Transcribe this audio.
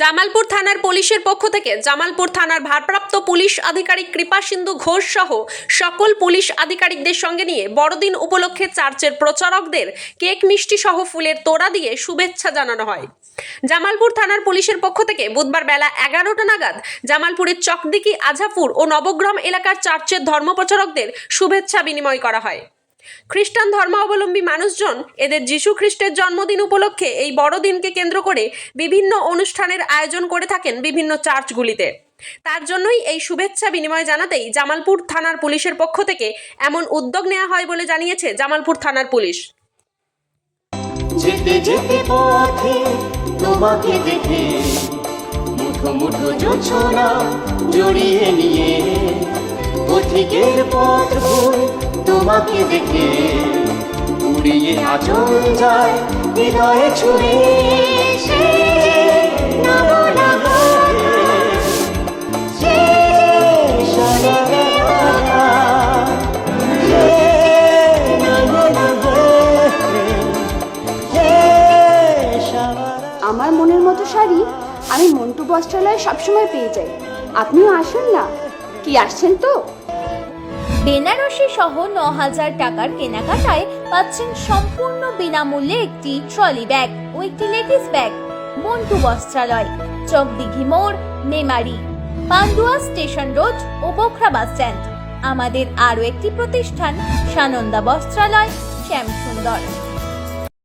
জামালপুর থানার পুলিশের পক্ষ থেকে জামালপুর থানার ভারপ্রাপ্ত পুলিশ আধিকারিক কৃপাসিন্ধু ঘোষ সহ সকল পুলিশ আধিকারিকদের সঙ্গে নিয়ে বড়দিন উপলক্ষে চার্চের প্রচারকদের কেক মিষ্টি সহ ফুলের তোড়া দিয়ে শুভেচ্ছা জানানো হয়। জামালপুর থানার পুলিশের পক্ষ থেকে বুধবার বেলা এগারোটা নাগাদ জামালপুরের চকদিকি, আঝাপুর ও নবগ্রাম এলাকার চার্চের ধর্মপ্রচারকদের শুভেচ্ছা বিনিময় করা হয়। খ্রিস্টান ধর্মাবলম্বী মানুষজন এদের যীশু খ্রিস্টের জন্মদিন উপলক্ষে এই বড়দিনকে কেন্দ্র করে বিভিন্ন অনুষ্ঠানের আয়োজন করে থাকেন বিভিন্ন চার্চগুলিতে। তার জন্যই এই শুভেচ্ছা বিনিময় জানাতেই জামালপুর থানার পুলিশের পক্ষ থেকে এমন উদ্যোগ নেওয়া হয় বলে জানিয়েছে জামালপুর থানার পুলিশ। যেতে যেতে পথে তোমাকে দেখে মুঠো মুঠো জড়িয়ে নিয়ে পথিকের পথ ভুল তোমাকে দেখে উড়িয়ে আচল যায় হৃদয়ে ছুড়ে আমার মনের মতো শাড়ি আমি মন্টু বস্ত্রালয়ে সবসময় পেয়ে যাই। আপনিও আসুন না। কি, আসছেন তো? বেনারসি সহ ন হাজার টাকার কেনাকাটায় পাচ্ছেন সম্পূর্ণ বিনামূল্যে একটি ট্রলি ব্যাগ ও একটি লেডিস ব্যাগ। মন্টু বস্ত্রালয়, চকদিঘি মোড়, নেমারি, পান্ডুয়া স্টেশন রোড ও বোখরা বাস স্ট্যান্ড। আমাদের আরও একটি প্রতিষ্ঠান, সানন্দা বস্ত্রালয়, শ্যামসুন্দর।